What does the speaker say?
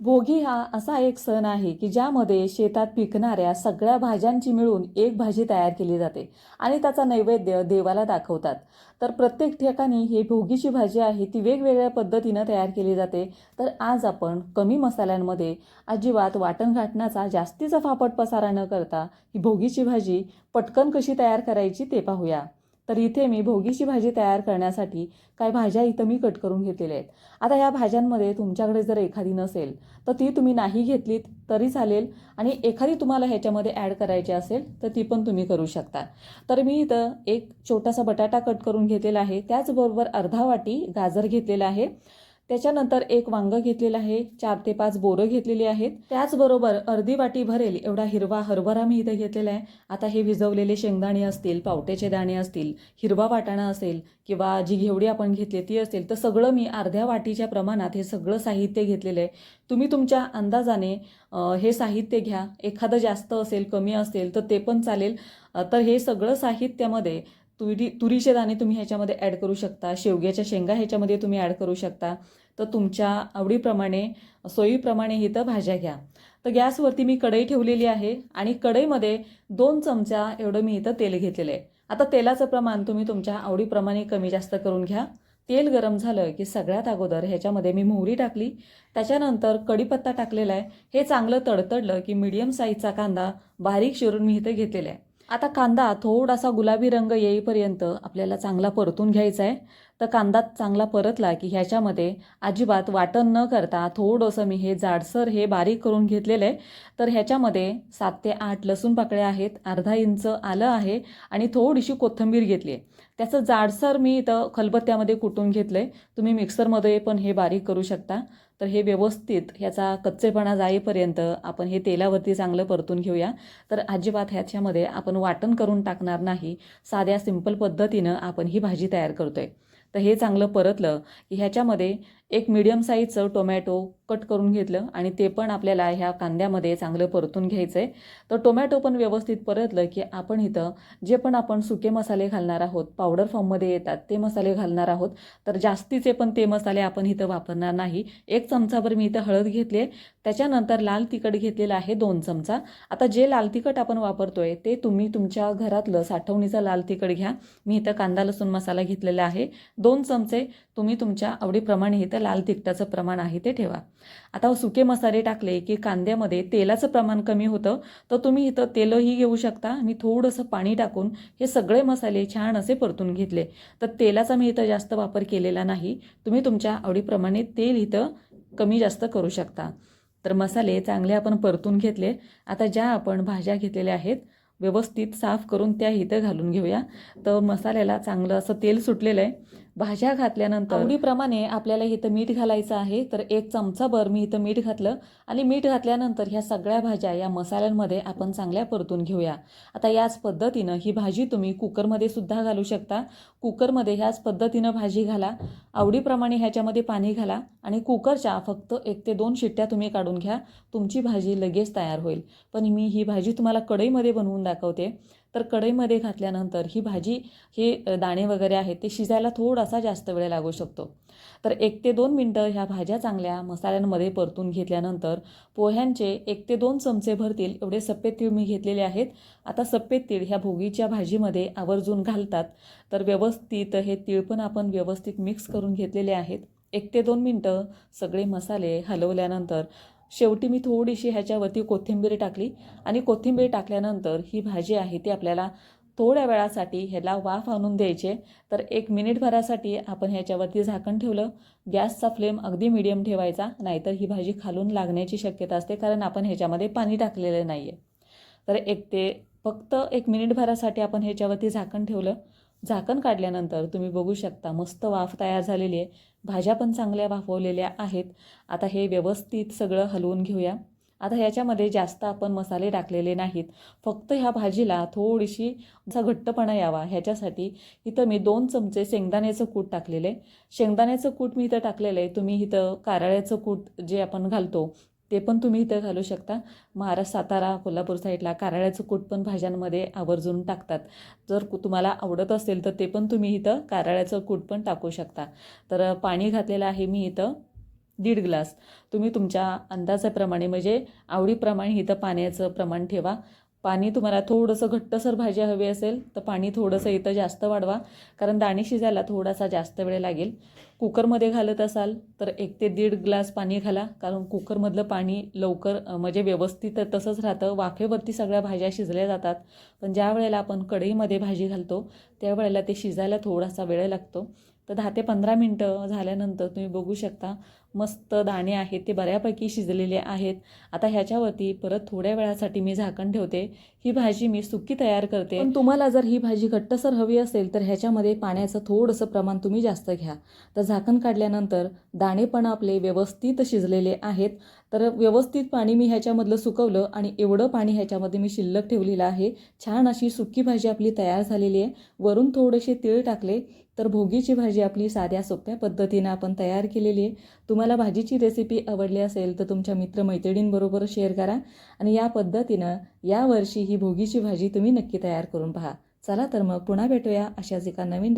भोगी हा असा एक सण आहे की ज्यामध्ये शेतात पिकणाऱ्या सगळ्या भाज्यांची मिळून एक भाजी तयार केली जाते आणि त्याचा नैवेद्य देवाला दाखवतात. तर प्रत्येक ठिकाणी ही भोगीची भाजी आहे ती वेगवेगळ्या पद्धतीनं तयार केली जाते. तर आज आपण कमी मसाल्यांमध्ये अजिबात वाटण घाटण्याचा जास्तीचा फापट पसारा न करता ही भोगीची भाजी पटकन कशी तयार करायची ते पाहूया. तर इथे मी भोगीची भाजी तयार करण्यासाठी काय भाज्या इथं मी कट करून घेतलेल्या आहेत. आता या भाज्यांमध्ये तुमच्याकडे जर एखादी नसेल तर ती तुम्ही नाही घेतलीत तरी चालेल. आणि एखादी तुम्हाला ह्याच्यामध्ये ॲड करायची असेल तर ती पण तुम्ही करू शकता. तर मी इथं एक छोटासा बटाटा कट करून घेतलेला आहे. त्याचबरोबर अर्धा वाटी गाजर घेतलेला आहे. त्याच्यानंतर एक वांगं घेतलेलं आहे चार ते पाच बोरं घेतलेली आहेत. त्याचबरोबर अर्धी वाटी भरेल एवढा हिरवा हरभरा मी इथं घेतलेला आहे. आता हे भिजवलेले शेंगदाणे असतील पावट्याचे दाणे असतील हिरवा वाटाणा असेल किंवा जी घेवडी आपण घेतली ती असेल तर सगळं मी अर्ध्या वाटीच्या प्रमाणात हे सगळं साहित्य घेतलेलं आहे. तुम्ही तुमच्या अंदाजाने हे साहित्य घ्या. एखादं जास्त असेल कमी असेल तर ते पण चालेल. तर हे सगळं साहित्यामध्ये तुरी तुरीचे दाणे तुम्ही ह्याच्यामध्ये ॲड करू शकता. शेवग्याच्या शेंगा ह्याच्यामध्ये तुम्ही ॲड करू शकता. तर तुमच्या आवडीप्रमाणे सोयीप्रमाणे इथं भाज्या घ्या. तर गॅसवरती मी कढई ठेवलेली आहे आणि कढईमध्ये दोन चमचा एवढं मी इथं तेल घेतलेलं आहे. आता तेलाचं प्रमाण तुम्ही तुमच्या आवडीप्रमाणे कमी जास्त करून घ्या. तेल गरम झालं की सगळ्यात अगोदर ह्याच्यामध्ये मी मोहरी टाकली. त्याच्यानंतर कढीपत्ता टाकलेला आहे. हे चांगलं तडतडलं की मीडियम साईजचा कांदा बारीक चिरून मी इथं घेतलेला आहे. आता कांदा थोडासा गुलाबी रंग येईपर्यंत आपल्याला चांगला परतून घ्यायचा आहे. तर कांदा चांगला परतला की ह्याच्यामध्ये अजिबात वाटण न करता थोडंसं मी हे जाडसर हे बारीक करून घेतलेलं आहे. तर ह्याच्यामध्ये सात ते आठ लसूण पाकळ्या आहेत अर्धा इंच आलं आहे आणि थोडीशी कोथिंबीर घेतली आहे. त्याचं जाडसर मी इथं खलबत्त्यामध्ये कुटून घेतलं आहे तुम्ही मिक्सरमध्ये पण हे बारीक करू शकता. तर हे व्यवस्थित ह्याचा कच्चेपणा जाईपर्यंत आपण हे तेलावरती चांगलं परतून घेऊया. तर अजिबात ह्याच्यामध्ये आपण वाटण करून टाकणार नाही. साध्या सिंपल पद्धतीनं आपण ही भाजी तयार करतो आहे तर हे चांगलं परतलं की ह्याच्यामध्ये एक मिडियम साईजचं टोमॅटो कट करून घेतलं आणि ते पण आपल्याला ह्या कांद्यामध्ये चांगलं परतून घ्यायचं आहे तर टोमॅटो पण व्यवस्थित परतलं की आपण इथं जे पण आपण सुके मसाले घालणार आहोत पावडर फॉर्ममध्ये येतात ते मसाले घालणार आहोत. तर जास्तीचे पण ते मसाले आपण इथं वापरणार नाही. एक चमचाभर मी इथं हळद घेतली आहे त्याच्यानंतर लाल तिखट घेतलेलं आहे दोन चमचा. आता जे लाल तिखट आपण वापरतोय ते तुम्ही तुमच्या घरातलं साठवणीचं लाल तिखट घ्या. मी इथं कांदा लसूण मसाला घेतलेला आहे. दोन चमचे तुम्ही तुमच्या आवडीप्रमाणे इथं लाल तिखटाचं प्रमाण आहे ते ठेवा. आता सुके मसाले टाकले की कांद्यामध्ये तेलाचं प्रमाण कमी होतं तर तुम्ही इथं तेलही घेऊ शकता मी थोडंसं पाणी टाकून हे सगळे मसाले छान असे परतून घेतले. तर तेलाचा मी इथं जास्त वापर केलेला नाही तुम्ही तुमच्या आवडीप्रमाणे तेल इथं कमी जास्त करू शकता. तर मसाले चांगले आपण परतून घेतले. आता ज्या आपण भाज्या घेतलेल्या आहेत व्यवस्थित साफ करून त्या इथं घालून घेऊया. तर मसाल्याला चांगलं असं तेल सुटलेलं आहे. भाज्या घातल्यानंतर आवडीप्रमाणे आपल्याला इथं मीठ घालायचं आहे तर एक चमचाभर मी इथं मीठ घातलं. आणि मीठ घातल्यानंतर ह्या सगळ्या भाज्या या मसाल्यांमध्ये आपण चांगल्या परतून घेऊया. आता याच पद्धतीनं ही भाजी तुम्ही कुकरमध्ये सुद्धा घालू शकता. कुकरमध्ये ह्याच पद्धतीनं भाजी घाला. आवडीप्रमाणे ह्याच्यामध्ये पाणी घाला. आणि कुकरच्या फक्त एक ते दोन शिट्ट्या तुम्ही काढून घ्या. तुमची भाजी लगेच तयार होईल. पण मी ही भाजी तुम्हाला कढईमध्ये बनवून दाखवते. तर कढईमध्ये घातल्यानंतर ही भाजी हे दाणे वगैरे आहेत ते शिजायला थोडासा जास्त वेळ लागू शकतो. तर एक ते दोन मिनटं ह्या भाज्या चांगल्या मसाल्यांमध्ये परतून घेतल्यानंतर पोह्यांचे एक ते दोन चमचे भरतील एवढे सफेद तीळ मी घेतलेले आहेत. आता सफेद तीळ ह्या भोगीच्या भाजीमध्ये आवर्जून घालतात. तर व्यवस्थित हे तीळ पण आपण व्यवस्थित मिक्स करून घेतलेले आहेत. एक ते दोन मिनटं सगळे मसाले हलवल्यानंतर शेवटी मी थोडीशी ह्याच्यावरती कोथिंबीर टाकली. आणि कोथिंबीर टाकल्यानंतर ही भाजी आहे ती आपल्याला थोड्या वेळासाठी ह्याला वाफ आणून द्यायचे. तर एक मिनिटभरासाठी आपण ह्याच्यावरती झाकण ठेवलं. गॅसचा फ्लेम अगदी मिडियम ठेवायचा. नाहीतर ही भाजी खालून लागण्याची शक्यता असते कारण आपण ह्याच्यामध्ये पाणी टाकलेलं नाही आहे तर एक ते फक्त एक मिनिटभरासाठी आपण ह्याच्यावरती झाकण ठेवलं. झाकण काढल्यानंतर तुम्ही बघू शकता मस्त वाफ तयार झालेली आहे. भाज्या पण चांगल्या वाफवलेल्या आहेत. आता हे व्यवस्थित सगळं हलवून घेऊया. आता ह्याच्यामध्ये जास्त आपण मसाले टाकलेले नाहीत. फक्त ह्या भाजीला थोडीशी असा घट्टपणा यावा. ह्याच्यासाठी इथं मी दोन चमचे शेंगदाण्याचं कूट टाकलेलं. आहे शेंगदाण्याचं कूट मी इथं टाकलेलं आहे. तुम्ही इथं कारळ्याचं कूट जे आपण घालतो ते पण तुम्ही इथं घालू शकता. महाराष्ट्र सातारा कोल्हापूर साईडला कारळ्याचं कूट पण भाज्यांमध्ये आवर्जून टाकतात. जर तुम्हाला आवडत असेल तर ते पण तुम्ही इथं कारळ्याचं कूट पण टाकू शकता. तर पाणी घातलेलं आहे मी इथं दीड ग्लास. तुम्ही तुमच्या अंदाजाप्रमाणे म्हणजे आवडीप्रमाणे इथं पाण्याचं प्रमाण ठेवा. पाणी तुम्हाला थोडंसं घट्टसर भाजी हवी असेल तर पाणी थोडंसं इथं जास्त वाढवा. कारण दाणे शिजायला थोडासा जास्त वेळ लागेल. कुकरमध्ये घालत असाल तर एक ते दीड ग्लास पाणी घाला. कारण कुकरमधलं पाणी लवकर म्हणजे व्यवस्थित तसंच राहतं. वाफेवरती सगळ्या भाज्या शिजल्या जातात. पण ज्या वेळेला आपण कढईमध्ये भाजी घालतो त्यावेळेला ते शिजायला थोडासा वेळ लागतो. तर दहा ते पंधरा मिनटं झाल्यानंतर तुम्ही बघू शकता मस्त दाणे आहेत ते बऱ्यापैकी शिजलेले आहेत. आता ह्याच्यावरती परत थोड्या वेळासाठी मी झाकण ठेवते. ही भाजी मी सुकी तयार करते. पण तुम्हाला जर ही भाजी घट्टसर हवी असेल तर ह्याच्यामध्ये पाण्याचं थोडंसं प्रमाण तुम्ही जास्त घ्या. तर झाकण काढल्यानंतर दाणे पण आपले व्यवस्थित शिजलेले आहेत. तर व्यवस्थित पाणी मी ह्याच्यामधलं सुकवलं आणि एवढं पाणी ह्याच्यामध्ये मी शिल्लक ठेवलेलं आहे. छान अशी सुकी भाजी आपली तयार झालेली आहे. वरून थोडेसे तीळ टाकले तर भोगीची भाजी आपली साध्या सोप्या पद्धतीनं आपण तयार केलेली आहे. तुम्हाला भाजीची रेसिपी आवडली असेल तर तुमच्या मित्रमैत्रिणींबरोबर शेअर करा आणि या पद्धतीनं यावर्षी ही भोगीची भाजी तुम्ही नक्की तयार करून पहा. चला तर मग पुन्हा भेटूया अशाच एका नवीन